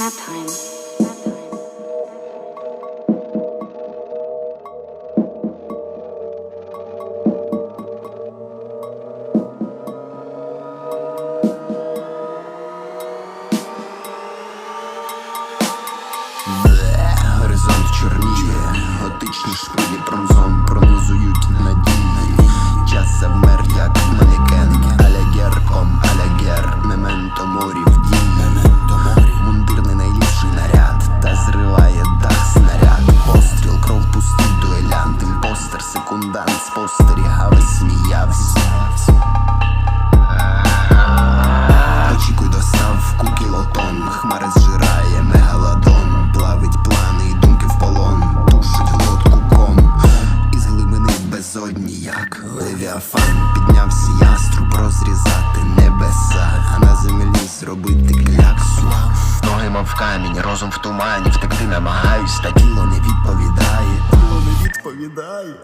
Nap time. Горизонт чорніє, готичні шпилі промзон пронизують спостерігав сміявся. Очікуй достав кукілотон, хмари зжирає мегалодон, плавить плани і думки в полон, тушить глотку ком, із глибини безодні, як левіафан, піднявся яструб розрізати небеса, а на землі зробити кляксу. Ноги мов в камінь, розум в тумані, втекти намагаюсь, та тіло не відповідає. Тіло не відповідає.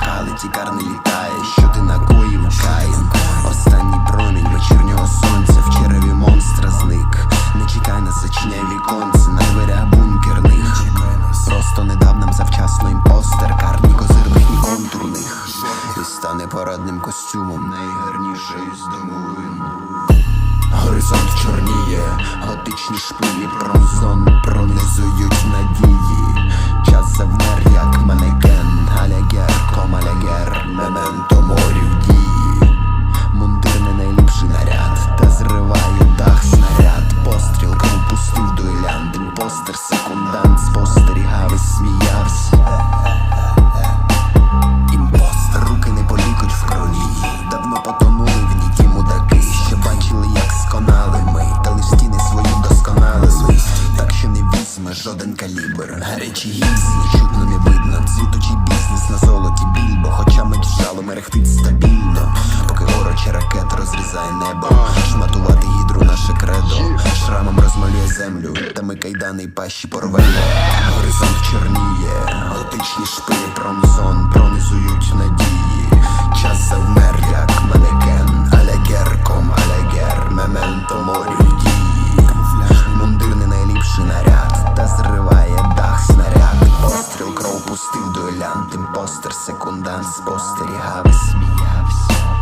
Зашкали, тікар не літає, що ти накоїв Каїн Останній промінь вечірнього сонця в череві монстра зник. Не чекай нас, зачиняй віконце на дверях бункерних. Просто не завчасно імпостер, карні козирних, ні контурних. І стане парадним костюмом найгарнішої з домовин. Горизонт чорніє, шпилі калібр. Гарячі гільзи, чутно не видно. Цвітучий бізнес на золоті більбо, хоча мить жало мерехтить стабільно. Поки гороча ракет розрізає небо. Шматувати гідру наше кредо. Шрамом розмалює землю, та ми кайдани й пащі порвемо. Горизонт чорніє, дуелянт, імпостер, секундант, спостерігав і сміявся.